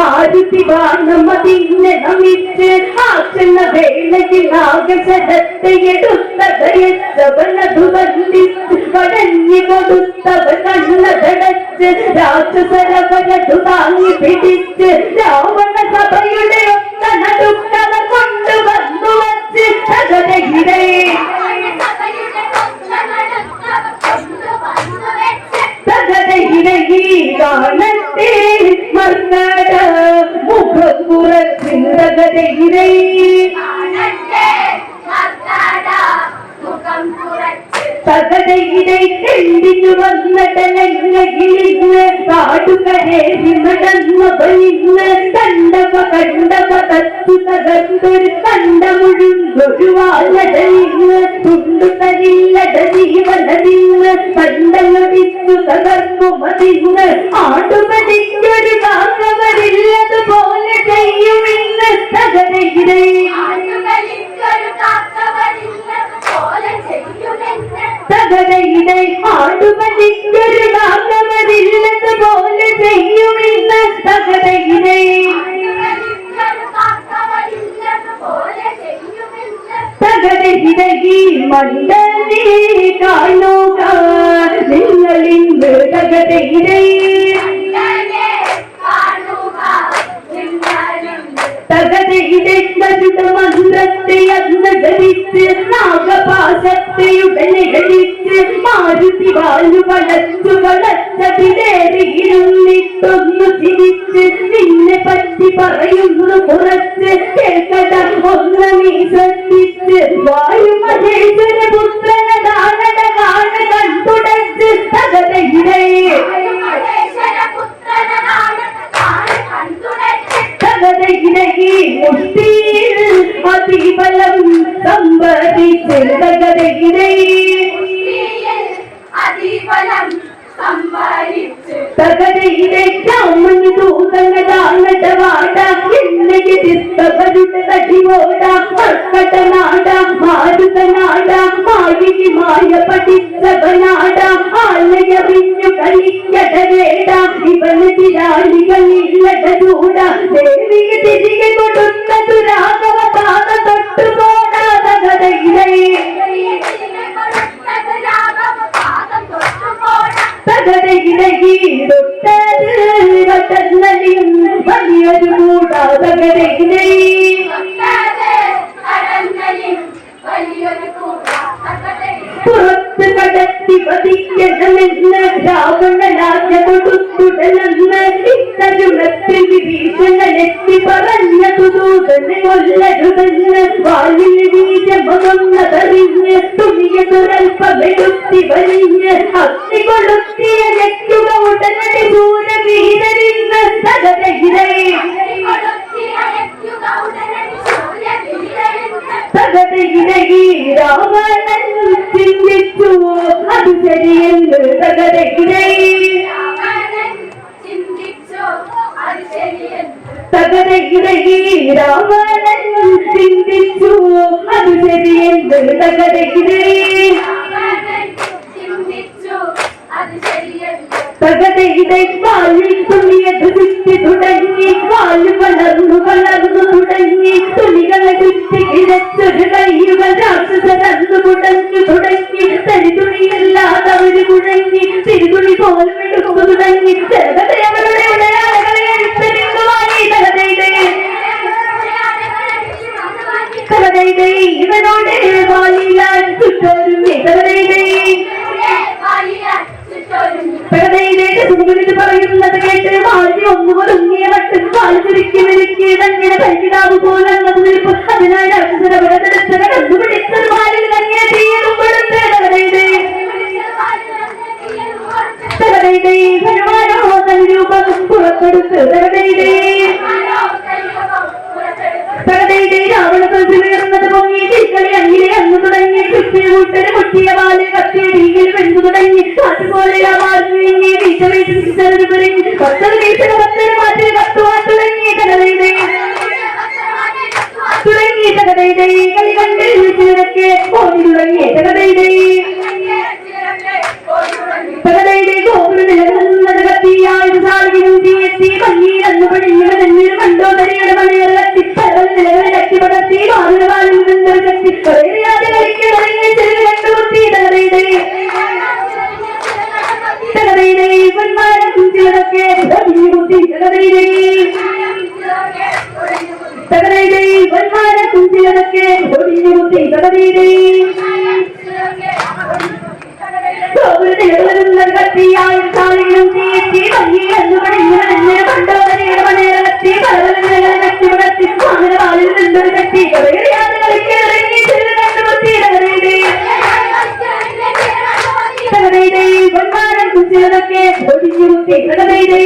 മാരുതി വാണമതിന്നെ നമിച്ച് ആക്ഷണ വേളയിൽ ആകശത്തെ എടുത്തതയച്ചവനതു വന്ദിച്ച് വടഞ്ഞു കൊടുത്തവൻ കണ്ണതടച്ച് രാക്ഷസരവരതു താങ്ങി പിടിച്ച് சூரர் சிந்தகதை இதை சகதை இதை தெಂಡಿದು வந்தடலங்க கிளிந்த காடுகரே விமடன்ம பயிந்த தண்டப கண்டப தத்து தகந்தொரு கண்ட முழுங்கொழுவாலடலிங்க துண்டு தரில்லடதீவனதிங்க பண்டலடித்து தகர்ப்பு மதிங்க ஆடுமதிங்கொரு கா തകരയിലെ തകരയിലെ ആടുപതിക്കൊരു കാക്കവരില്ലതുപോലെ ചെയ്യുമിന്ന് തകരയിലെ തകരഹിരകി മണ്ഡലി കാണുക. നിങ്ങളിന്ന് തകരഹിരേ അന്ന് ധരിച്ച് നാഗപാശത്തെ ഉടനെ ഘടിച്ച് മാരുതി വാലു വളച്ചു വളച്ചതിലേറിയിരുന്നിട്ടൊന്നു ചിരിച്ച് നിന്നെ പറ്റി പറയുന്നു കുറച്ച് കേൾക്കട ഒന്ന് നീ ശ്രദ്ധിച്ച് വായു മഹേശ്വര പുത്രന ദാനട കാണ കണ്ടുടച്ച് തകരയിലേ തകരയിലകി മുഷ്ടിയിൽ അതിബലം സംഭരിച്ച് തകരയിലേ അതിബലം സമ്പാദിച്ച് തകരയിലെ രാമന് ദൂതങ്ങളാണട വാട പുറത്ത് കടത്തി പതിക്കണമെന്ന് രാവണനാജ്ഞ കൊടുത്തുടലെന്ന് ഇത്തരുണത്തിൽ വിഭീഷണനെത്തി പറഞ്ഞതു ദൂതന് കൊല്ലരുതെന്ന് വാലിൽ ബീജമൊന്നതറിഞ്ഞ് തുണിയ തുരൽപ്പമെടുത്തി വലിഞ്ഞ് അഗ്നി രാവണൻ ചിന്തിച്ചു അത് ശരിയെന്ന് തകരഹിരേ തകരഹിരകി രാവണൻ ചിന്തിച്ചു അത് ശരിയെന്ന് തകരഹിരേ തകതയുടെ കാലിൽ തുണിയത് ചുറ്റി തുടങ്ങി കാൽ വളർന്നു വളർന്നു തുടങ്ങി തുണികളെ ചുറ്റി കിഴച്ചൊരു കൈയുകൾ രാക്ഷസരന്നു മുടങ്ങി തുടങ്ങി തരി തുണിയല്ലാതെ അവർ മുടങ്ങി തിരുതുണി പോലും എടുക്കു തുടങ്ങി. തകതയവരുടെ സുഖമിട്ട് പറയുന്നത് കേട്ട് വാഴി ഒന്ന് ഉങ്ങിയ വട്ടും കാൽ ചുരുക്കി വിളിക്കി തങ്ങനെ പരിക്കിടാവ് പോലെ അതിനായി தகதை தகதை வன்மார குஞ்சிலதக்கே ஒடியுறுத்தி தகதை ಬಂಗಾರ ಕುಚ್ಚಲಕ್ಕೆ ಒಡಿಸಿ ಮುತ್ತಿ ಕಡದೈದೆ